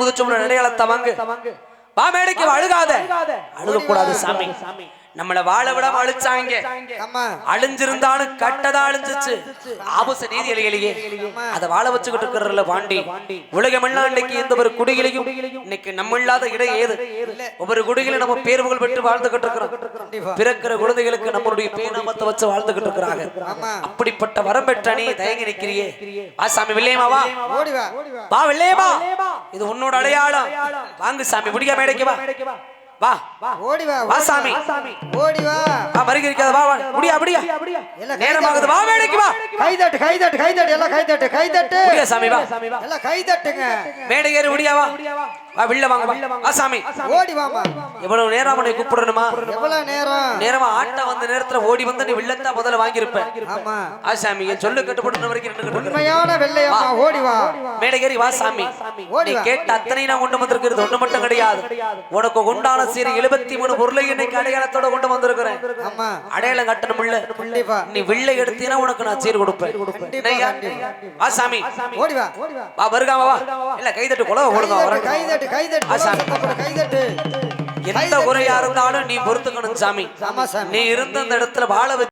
புதுச்சுமல நடையாளத்தை வாங்கு வா மேடைக்கு வா, அழுகாத. அழுகக்கூடாது சாமி. நம்மள வாழ விடாம அழிச்சாங்க அழிஞ்சிருந்தாலும் கட்டதா அழிஞ்சிச்சு. ஆபச நீதி அழியலையே. அதை வாழ வச்சுக்கிட்டு இருக்கிறல பாண்டி. உலகமெல்லாம் இன்னைக்கு எந்த ஒரு குடிகளையும் இன்னைக்கு நம்ம இல்லாத இடம் ஏது? ஒவ்வொரு குடிகளை நம்ம பேர் புகழ் பெற்று வாழ்ந்துகிட்டு இருக்கிறோம். பிறக்கிற குழந்தைகளுக்கு நம்மளுடைய பேநாமத்தை வச்சு வாழ்ந்துகிட்டு இருக்கிறாங்க. அப்படிப்பட்ட வரம் பெற்ற நீ தயங்கி நிக்கிறியே வா சாமி வெள்ளையமா வா. வா. வா. வெள்ளையமா இது உன்னோட அடையாளம். வாங்கு சாமி முடிக்க மேடைக்கு வா வா. ஓடி வா வா. சாமி ஓடி வா. வா மருகி இருக்காத வா. வா. முடியா முடியா? எல்லாம் நேரமாகுது வா மேடைக்கு வா கை தட்டு கை தட்டு கை தட்டு எல்லாம் கை தட்டு கை தட்டு முடியா சாமி வா. எல்லாம் கை தட்டுங்க மேடை ஏறி முடியா வா. வா. வில்ல வாங்க வா. வா சாமி ஓடி வாமா. எவ்வளவு நேரம் உன்னை கூப்பிடணுமா? எவ்வளவு நேரம்? நேரமா? ஆட்டம் வந்த நேரத்துல ஓடி வந்து நீ வில்லத்தான் முதல்ல வாங்கியிருப்ப. ஆமா. ஆ சாமி என் சொல்லு கட்டுப்பட்டு வரைக்கும். உண்மையான வெள்ளையம்மா. ஓடி வா. மேடை ஏறி வா சாமி ஓடி நீ. கேட்ட அத்தனை நான் கொண்டு வந்திருக்கிறது ஒண்ணு மட்டும் கிடையாது. உனக்கு உண்டான சீரி எழுபத்தி மூணு பொருளை இன்னைக்கு அடையாளத்தோட கொண்டு வந்திருக்கிறேன். அடையாளம் கட்டணும் இல்ல நீ வில்லை எடுத்தீங்கன்னா உனக்கு நான் சீர் கொடுப்பேன். வா சாமி. ஓடி வா. வா வா வருகாம வா. இல்ல கை தட்டு குலவ கை ஓடுங்க தட்டு வரட்டும். கை தட்டு கை தட்டு ஆ, சாமி. சத்தப்படு, கை தட்டு எந்த குறையா இருந்தாலும் நீ பொறுத்துக்கணும் சாமி. நீ இருந்த அந்த இடத்துல வாழ வச்சு